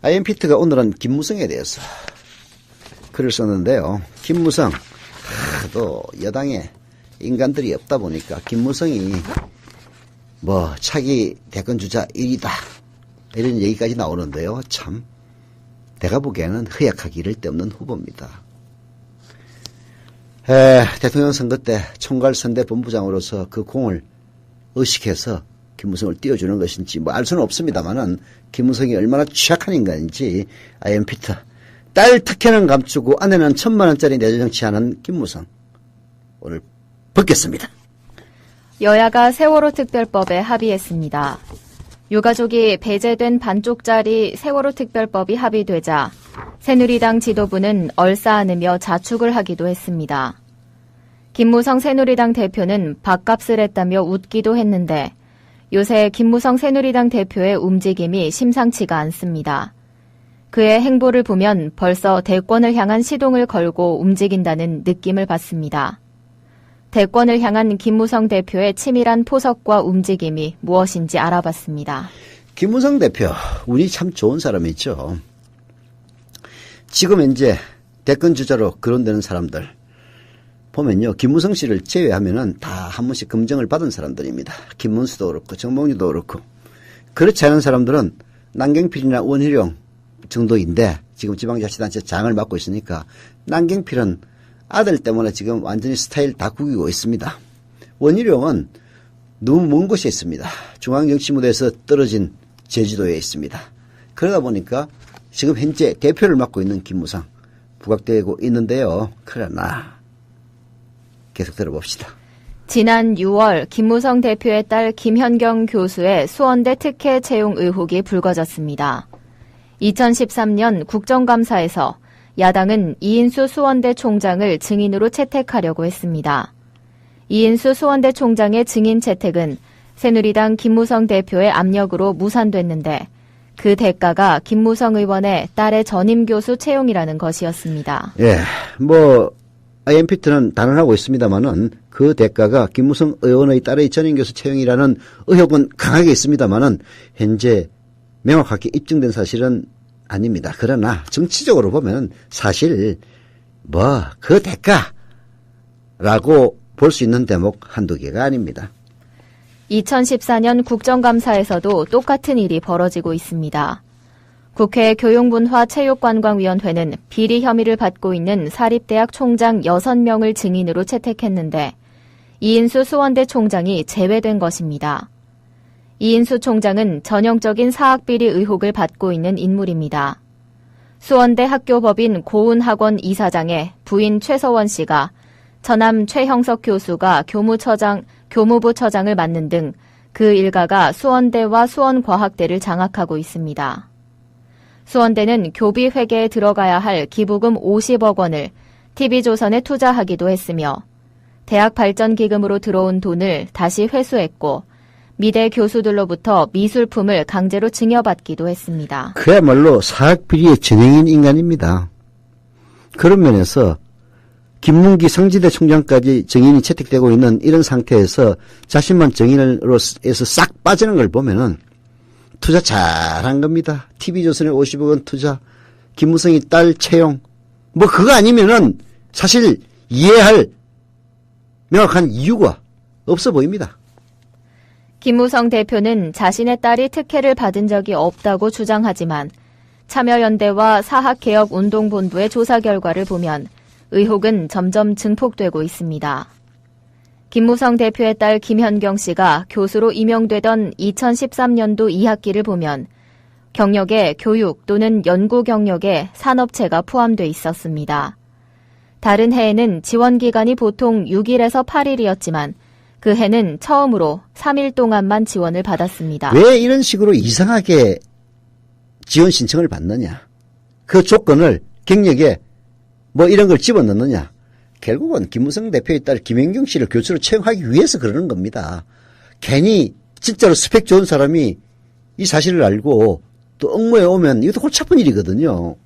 아이엠피트가 오늘은 김무성에 대해서 글을 썼는데요. 김무성, 하, 또 여당에 인간들이 없다 보니까 김무성이 뭐 차기 대권 주자 1위다 이런 얘기까지 나오는데요. 참 내가 보기에는 허약하기 이를 데 없는 후보입니다. 에, 대통령 선거 때 총괄 선대 본부장으로서 그 공을 의식해서 김무성을 띄워주는 것인지 뭐 알 수는 없습니다만은 김무성이 얼마나 취약한 인간인지 아이엠피트 딸 특혜는 감추고 아내는 천만 원짜리 내조 정치하는 김무성 오늘 벗겠습니다. 여야가 세월호 특별법에 합의했습니다. 유가족이 배제된 반쪽짜리 세월호 특별법이 합의되자 새누리당 지도부는 얼싸안으며 자축을 하기도 했습니다. 김무성 새누리당 대표는 밥값을 했다며 웃기도 했는데 요새 김무성 새누리당 대표의 움직임이 심상치가 않습니다. 그의 행보를 보면 벌써 대권을 향한 시동을 걸고 움직인다는 느낌을 받습니다. 대권을 향한 김무성 대표의 치밀한 포석과 움직임이 무엇인지 알아봤습니다. 김무성 대표 운이 참 좋은 사람이죠. 지금 현재 대권 주자로 거론되는 사람들 보면요. 김무성 씨를 제외하면은 다 한 번씩 검증을 받은 사람들입니다. 김문수도 그렇고 정몽주도 그렇고 그렇지 않은 사람들은 남경필이나 원희룡 정도인데 지금 지방자치단체 장을 맡고 있으니까 남경필은 아들 때문에 지금 완전히 스타일 다 구기고 있습니다. 원희룡은 너무 먼 곳에 있습니다. 중앙정치무대에서 떨어진 제주도에 있습니다. 그러다 보니까 지금 현재 대표를 맡고 있는 김무상 부각되고 있는데요. 그러나 계속 들어봅시다. 지난 6월 김무성 대표의 딸 김현경 교수의 수원대 특혜 채용 의혹이 불거졌습니다. 2013년 국정감사에서 야당은 이인수 수원대 총장을 증인으로 채택하려고 했습니다. 이인수 수원대 총장의 증인 채택은 새누리당 김무성 대표의 압력으로 무산됐는데 그 대가가 김무성 의원의 딸의 전임 교수 채용이라는 것이었습니다. 예, 뭐 IMPT는 단언하고 있습니다만은 그 대가가 김무성 의원의 딸의 전임 교수 채용이라는 의혹은 강하게 있습니다만은 현재 명확하게 입증된 사실은 아닙니다. 그러나 정치적으로 보면 사실 뭐 그 대가라고 볼 수 있는 대목 한두 개가 아닙니다. 2014년 국정감사에서도 똑같은 일이 벌어지고 있습니다. 국회 교육문화체육관광위원회는 비리 혐의를 받고 있는 사립대학 총장 6명을 증인으로 채택했는데 이인수 수원대 총장이 제외된 것입니다. 이인수 총장은 전형적인 사학비리 의혹을 받고 있는 인물입니다. 수원대 학교법인 고운학원 이사장의 부인 최서원 씨가 전남 최형석 교수가 교무처장, 교무부 처장을 맡는 등 그 일가가 수원대와 수원과학대를 장악하고 있습니다. 수원대는 교비 회계에 들어가야 할 기부금 50억 원을 TV조선에 투자하기도 했으며 대학 발전 기금으로 들어온 돈을 다시 회수했고 미대 교수들로부터 미술품을 강제로 증여받기도 했습니다. 그야말로 사학비리의 전형인 인간입니다. 그런 면에서 김문기 성지대 총장까지 증인이 채택되고 있는 이런 상태에서 자신만 증인으로서 싹 빠지는 걸 보면은 투자 잘한 겁니다. TV조선에 50억 원 투자, 김무성이 딸 채용. 뭐 그거 아니면은 사실 이해할 명확한 이유가 없어 보입니다. 김무성 대표는 자신의 딸이 특혜를 받은 적이 없다고 주장하지만 참여연대와 사학개혁운동본부의 조사 결과를 보면 의혹은 점점 증폭되고 있습니다. 김무성 대표의 딸 김현경 씨가 교수로 임용되던 2013년도 2학기를 보면 경력에 교육 또는 연구 경력에 산업체가 포함돼 있었습니다. 다른 해에는 지원 기간이 보통 6일에서 8일이었지만 그 해는 처음으로 3일 동안만 지원을 받았습니다. 왜 이런 식으로 이상하게 지원 신청을 받느냐? 그 조건을 경력에 뭐 이런 걸 집어넣느냐? 결국은 김무성 대표의 딸 김현경 씨를 교수로 채용하기 위해서 그러는 겁니다. 괜히 진짜로 스펙 좋은 사람이 이 사실을 알고 또 업무에 오면 이것도 골치 아픈 일이거든요.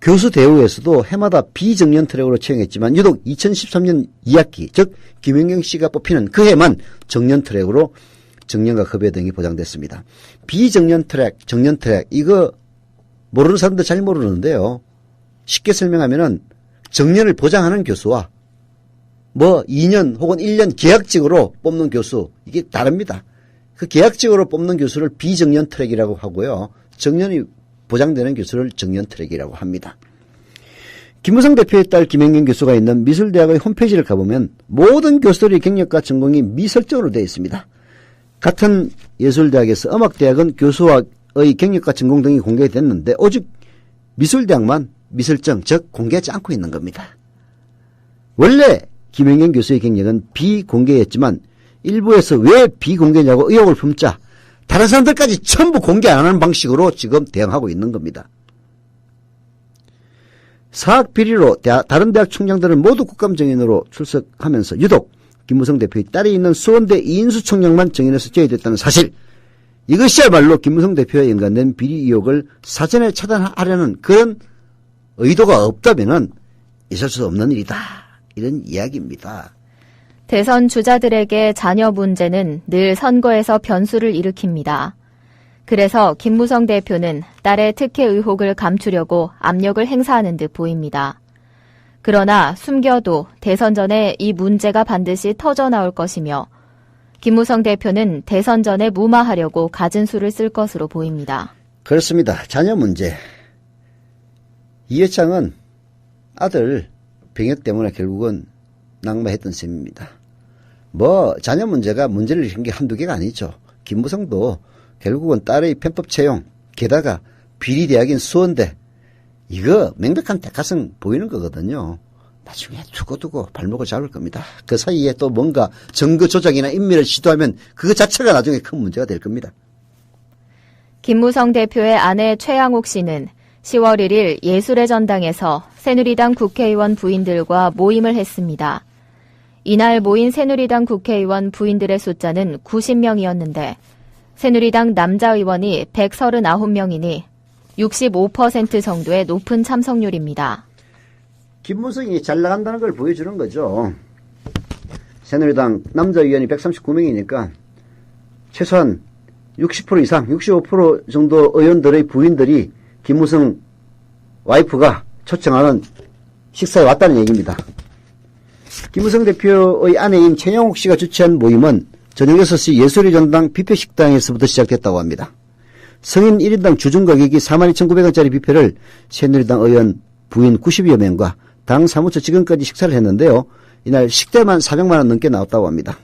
교수 대우에서도 해마다 비정년 트랙으로 채용했지만 유독 2013년 2학기 즉 김현경 씨가 뽑히는 그 해만 정년 트랙으로 정년과 급여 등이 보장됐습니다. 비정년 트랙, 정년 트랙 이거 모르는 사람들 잘 모르는데요. 쉽게 설명하면은 정년을 보장하는 교수와 뭐 2년 혹은 1년 계약직으로 뽑는 교수 이게 다릅니다. 그 계약직으로 뽑는 교수를 비정년 트랙이라고 하고요. 정년이 보장되는 교수를 정년 트랙이라고 합니다. 김무성 대표의 딸 김행경 교수가 있는 미술대학의 홈페이지를 가보면 모든 교수들의 경력과 전공이 미설정으로 되어 있습니다. 같은 예술대학에서 음악대학은 교수와의 경력과 전공 등이 공개됐는데 오직 미술대학만 미설정 즉 공개하지 않고 있는 겁니다. 원래 김행경 교수의 경력은 비공개였지만 일부에서 왜 비공개냐고 의혹을 품자 다른 사람들까지 전부 공개 안 하는 방식으로 지금 대응하고 있는 겁니다. 사학 비리로 대학, 다른 대학 총장들은 모두 국감정인으로 출석하면서 유독 김무성 대표의 딸이 있는 수원대 이인수 총장만 정인해서 제외됐다는 사실 이것이야말로 김무성 대표와 연관된 비리 의혹을 사전에 차단하려는 그런 의도가 없다면 있을 수 없는 일이다. 이런 이야기입니다. 대선 주자들에게 자녀 문제는 늘 선거에서 변수를 일으킵니다. 그래서 김무성 대표는 딸의 특혜 의혹을 감추려고 압력을 행사하는 듯 보입니다. 그러나 숨겨도 대선 전에 이 문제가 반드시 터져 나올 것이며 김무성 대표는 대선 전에 무마하려고 갖은 수를 쓸 것으로 보입니다. 그렇습니다. 자녀 문제. 이 회장은 아들 병역 때문에 결국은 낙마했던 셈입니다. 뭐 자녀 문제가 문제를 일으킨 게 한두 개가 아니죠. 김무성도 결국은 딸의 편법 채용 게다가 비리 대학인 수원대 이거 명백한 대가성 보이는 거거든요. 나중에 두고두고 발목을 잡을 겁니다. 그 사이에 또 뭔가 증거 조작이나 인멸을 시도하면 그거 자체가 나중에 큰 문제가 될 겁니다. 김무성 대표의 아내 최양옥 씨는 10월 1일 예술의 전당에서 새누리당 국회의원 부인들과 모임을 했습니다. 이날 모인 새누리당 국회의원 부인들의 숫자는 90명이었는데 새누리당 남자 의원이 139명이니 65% 정도의 높은 참석률입니다. 김무성이 잘 나간다는 걸 보여주는 거죠. 새누리당 남자 의원이 139명이니까 최소한 60% 이상, 65% 정도 의원들의 부인들이 김무성 와이프가 초청하는 식사에 왔다는 얘기입니다. 김무성 대표의 아내인 최영옥 씨가 주최한 모임은 저녁 6시 예술의 전당 뷔페 식당에서부터 시작됐다고 합니다. 성인 1인당 주중 가격이 42,900원짜리 뷔페를 새누리당 의원 부인 90여 명과 당 사무처 직원까지 식사를 했는데요. 이날 식대만 400만 원 넘게 나왔다고 합니다.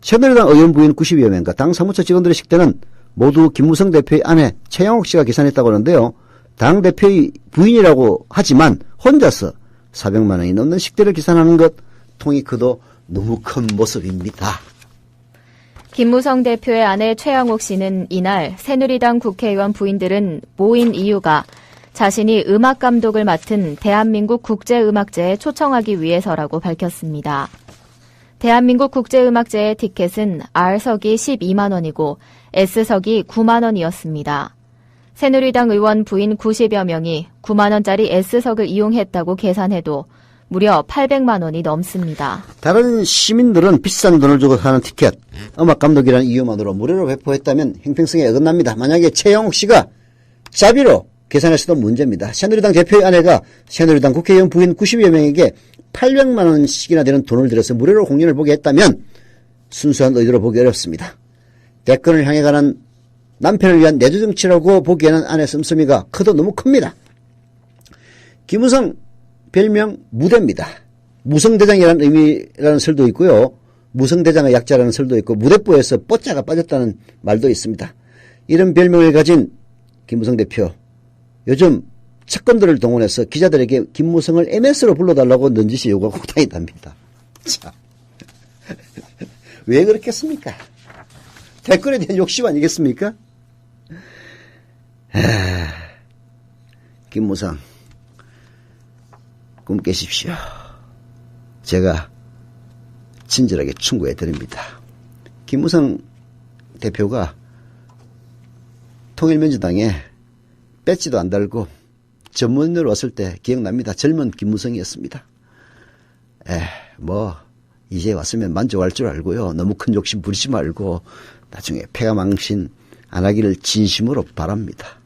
새누리당 의원 부인 90여 명과 당 사무처 직원들의 식대는 모두 김무성 대표의 아내 최영옥 씨가 계산했다고 하는데요. 당 대표의 부인이라고 하지만 혼자서 400만 원이 넘는 식대를 계산하는 것 통이 크도 너무 큰 모습입니다. 김무성 대표의 아내 최양옥 씨는 이날 새누리당 국회의원 부인들은 모인 이유가 자신이 음악 감독을 맡은 대한민국 국제음악제에 초청하기 위해서라고 밝혔습니다. 대한민국 국제음악제의 티켓은 R석이 12만 원이고 S석이 9만 원이었습니다. 새누리당 의원 부인 90여 명이 9만 원짜리 S석을 이용했다고 계산해도 무려 800만 원이 넘습니다. 다른 시민들은 비싼 돈을 주고 사는 티켓, 음악 감독이라는 이유만으로 무료로 배포했다면 형평성에 어긋납니다. 만약에 최영욱 씨가 자비로 계산했어도 문제입니다. 새누리당 대표의 아내가 새누리당 국회의원 부인 90여 명에게 800만 원씩이나 되는 돈을 들여서 무료로 공연을 보게 했다면 순수한 의도로 보기 어렵습니다. 대권을 향해 가는 남편을 위한 내주 정치라고 보기에는 아내 씀씀이가 커도 너무 큽니다. 김우성 별명 무대입니다. 무성대장이라는 의미라는 설도 있고요. 무성대장의 약자라는 설도 있고 무대부에서 뽀자가 빠졌다는 말도 있습니다. 이런 별명을 가진 김무성 대표 요즘 채권들을 동원해서 기자들에게 김무성을 MS로 불러달라고 넌지시 요구하고 다닌답니다. 자, 왜 그렇겠습니까? 댓글에 대한 욕심 아니겠습니까? 아, 김무성 꿈 깨십시오. 제가 친절하게 충고해 드립니다. 김무성 대표가 통일민주당에 배지도 안 달고 전문으로 왔을 때 기억납니다. 젊은 김무성이었습니다. 에, 뭐 이제 왔으면 만족할 줄 알고요. 너무 큰 욕심 부리지 말고 나중에 폐가 망신 안 하기를 진심으로 바랍니다.